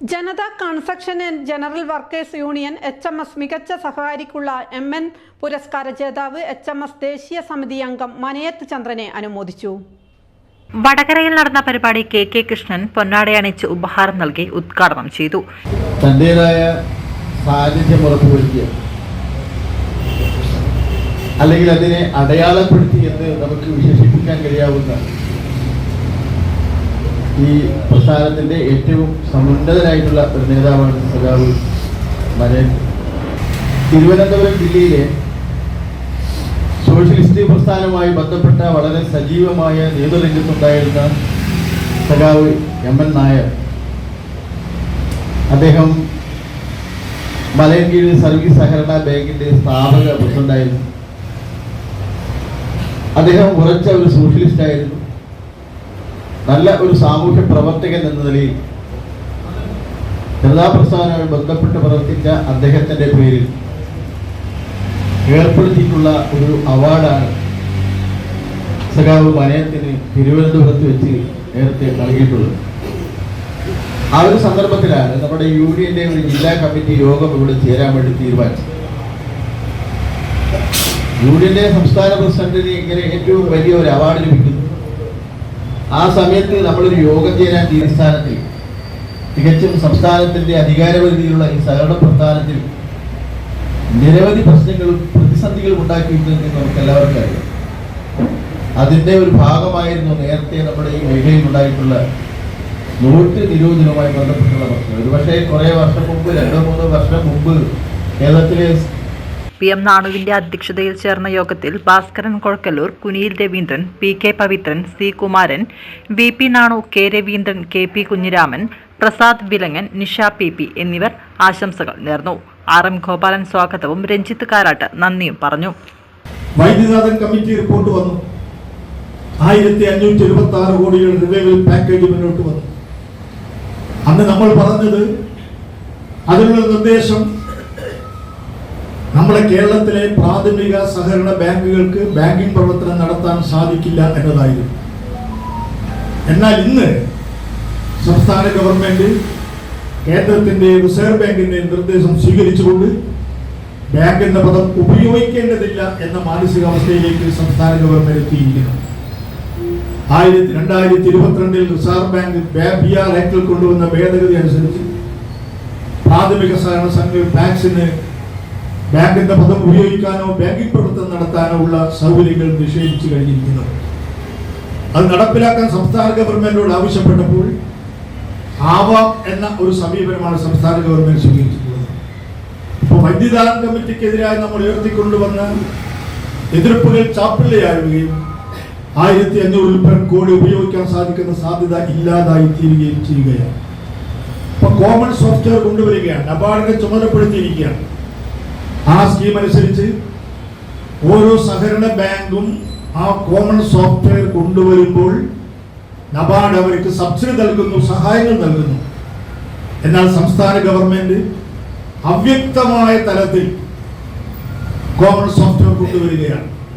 Janata construction and general workers union H M S മികച്ച സഹകാരിക്കുള്ള M N പുരസ്കാര ജേതാവ് എച്ച് എം എസ് ദേശീയ സമിതി അംഗം മനയത്ത് ചന്ദ്രനെ അനുമോദിച്ചു. വടകരയിൽ നടന്ന പരിപാടി കെ കെ കൃഷ്ണൻ പൊന്നാടയണിച്ച് ഉപഹാരം നൽകി ഉദ്ഘാടനം ചെയ്തു. തന്റേതായ സാന്നിധ്യം ഉറപ്പുവരുത്തിയ അല്ലെങ്കിൽ അതിനെ അടയാളപ്പെടുത്തി എന്ന് നമുക്ക് വിശേഷിപ്പിക്കാൻ കഴിയാവുന്ന ഈ പ്രസ്ഥാനത്തിന്റെ ഏറ്റവും സമുന്നതനായിട്ടുള്ള ഒരു നേതാവാണ് സഖാവ് മനൻ തിരുവനന്തപുരം ജില്ലയിലെ സോഷ്യലിസ്റ്റ് പ്രസ്ഥാനവുമായി ബന്ധപ്പെട്ട വളരെ സജീവമായ നേതൃരംഗത്തുണ്ടായിരുന്ന സഖാവ് എം എൻ നായർ. അദ്ദേഹം മലയൻകീഴ് സർവീസ് സഹകരണ ബാങ്കിന്റെ സ്ഥാപക പ്രസിഡന്റായിരുന്നു. അദ്ദേഹം ഉറച്ച ഒരു സോഷ്യലിസ്റ്റ് ആയിരുന്നു. നല്ല ഒരു സാമൂഹ്യ പ്രവർത്തകൻ എന്ന നിലയിൽ ജനതാ പ്രസ്ഥാനവുമായി ബന്ധപ്പെട്ട് പ്രവർത്തിച്ച അദ്ദേഹത്തിന്റെ പേരിൽ ഏർപ്പെടുത്തിയിട്ടുള്ള ഒരു അവാർഡാണ് സഖാവ് മനയത്തിന് തിരുവനന്തപുരത്ത് വെച്ച് നേരത്തെ നൽകിയിട്ടുള്ളത്. ആ ഒരു സന്ദർഭത്തിലാണ് നമ്മുടെ യൂണിയന്റെ ഒരു ജില്ലാ കമ്മിറ്റി യോഗം ഇവിടെ ചേരാൻ വേണ്ടി തീരുമാനിച്ചത്. യൂണിയന്റെ സംസ്ഥാന പ്രസിഡന്റിന് ഇങ്ങനെ ഏറ്റവും വലിയ ഒരു അവാർഡ് ലഭിക്കുന്നു. ആ സമയത്ത് നമ്മളൊരു യോഗം ചേരാൻ തീരുസ്ഥാനത്തിൽ തികച്ചും സംസ്ഥാനത്തിന്റെ അധികാരപരിധിയിലുള്ള ഈ സഹകരണ പ്രസ്ഥാനത്തിൽ നിരവധി പ്രശ്നങ്ങളും പ്രതിസന്ധികളും ഉണ്ടാക്കിയിട്ടുണ്ടെന്ന് നമുക്ക് എല്ലാവർക്കും അറിയാം. അതിന്റെ ഒരു ഭാഗമായിരുന്നു നേരത്തെ നമ്മുടെ ഈ മേഖലയിൽ ഉണ്ടായിട്ടുള്ള നോട്ട് നിരോധനവുമായി ബന്ധപ്പെട്ടുള്ള പ്രശ്നം ഒരുപക്ഷെ കുറേ വർഷം മുമ്പ് രണ്ടോ മൂന്നോ വർഷം മുമ്പ് കേരളത്തിലെ പി എം നാണുവിന്റെ അധ്യക്ഷതയിൽ ചേർന്ന യോഗത്തിൽ Bhaskaran Kozhakkallur Kuniyil Raveendran P K Pavithran C Kumaran V P Nanu K Raveendran K P Kunhiraman Prasad Vilangan Nisha P P എന്നിവർ ആശംസകൾ നേർന്നു. ആർ എം ഗോപാലൻ സ്വാഗതവും രഞ്ജിത്ത് കാരാട്ട് നന്ദിയും പറഞ്ഞു. വൈദ്യനാഥൻ കമ്മിറ്റി റിപ്പോർട്ട് വന്നു. ആയിരത്തി അഞ്ഞൂറ്റി എഴുപത്തി ആറ് റിവൈവൽ പാക്കേജ് മുന്നോട്ട് വന്നു. അന്ന് നമ്മൾ പറഞ്ഞത് അതിനുള്ള നിർദ്ദേശം നമ്മുടെ കേരളത്തിലെ പ്രാഥമിക സഹകരണ ബാങ്കുകൾക്ക് ബാങ്കിംഗ് പ്രവർത്തനം നടത്താൻ സാധിക്കില്ല എന്നതായിരുന്നു. എന്നാൽ ഇന്ന് സംസ്ഥാന ഗവൺമെന്റ് കേന്ദ്രത്തിന്റെ റിസർവ് ബാങ്കിന്റെ നിർദ്ദേശം സ്വീകരിച്ചുകൊണ്ട് ബാങ്ക് എന്ന പദം ഉപയോഗിക്കേണ്ടതില്ല എന്ന മാനസികാവസ്ഥയിലേക്ക് സംസ്ഥാന ഗവൺമെന്റ് എത്തിയിരിക്കുന്നു. ആയിരത്തി രണ്ടായിരത്തി ഇരുപത്തിരണ്ടിൽ റിസർവ് ബാങ്ക് ബി ആർ ആക്ടിൽ കൊണ്ടുവന്ന ഭേദഗതി അനുസരിച്ച് പ്രാഥമിക സഹകരണ സംഘ ബാങ്ക്സിന് ബാങ്ക് എന്ന പദം ഉപയോഗിക്കാനോ ബാങ്കിംഗ് പ്രവർത്തനം നടത്താനോ ഉള്ള സൗകര്യങ്ങൾ നിഷേധിച്ചു കഴിഞ്ഞിരിക്കുന്നു. അത് നടപ്പിലാക്കാൻ സംസ്ഥാന ഗവൺമെന്റിനോട് ആവശ്യപ്പെട്ടപ്പോൾ ആവാം എന്ന ഒരു സമീപനമാണ് സംസ്ഥാന ഗവൺമെന്റ് സ്വീകരിച്ചിട്ടുള്ളത്. ഇപ്പോൾ വൈദ്യുതാര കമ്മിറ്റിക്കെതിരായി നമ്മൾ ഉയർത്തിക്കൊണ്ടുവന്ന എതിർപ്പുകൾ ചാപ്പിള്ളയാവുകയും ആയിരത്തി അഞ്ഞൂറ് ഉൽപ്പന്നം കോടി ഉപയോഗിക്കാൻ സാധിക്കുന്ന സാധ്യത ഇല്ലാതായി തീരുകയും ചെയ്യുകയാണ്. ഇപ്പൊ കോമൺ സോഫ്റ്റ്വെയർ കൊണ്ടുവരികയാണ് നബാർഡിനെ ചുമതലപ്പെടുത്തിയിരിക്കുകയാണ്. ആ സ്കീം അനുസരിച്ച് ഓരോ സഹകരണ ബാങ്കും ആ കോമൺ സോഫ്റ്റ്വെയർ കൊണ്ടുവരുമ്പോൾ നബാർഡ് അവർക്ക് സബ്സിഡി നൽകുന്നു സഹായങ്ങൾ നൽകുന്നു. എന്നാൽ സംസ്ഥാന ഗവൺമെന്റ് അവ്യക്തമായ തലത്തിൽ കോമൺ സോഫ്റ്റ്വെയർ കൊണ്ടുവരികയാണ്.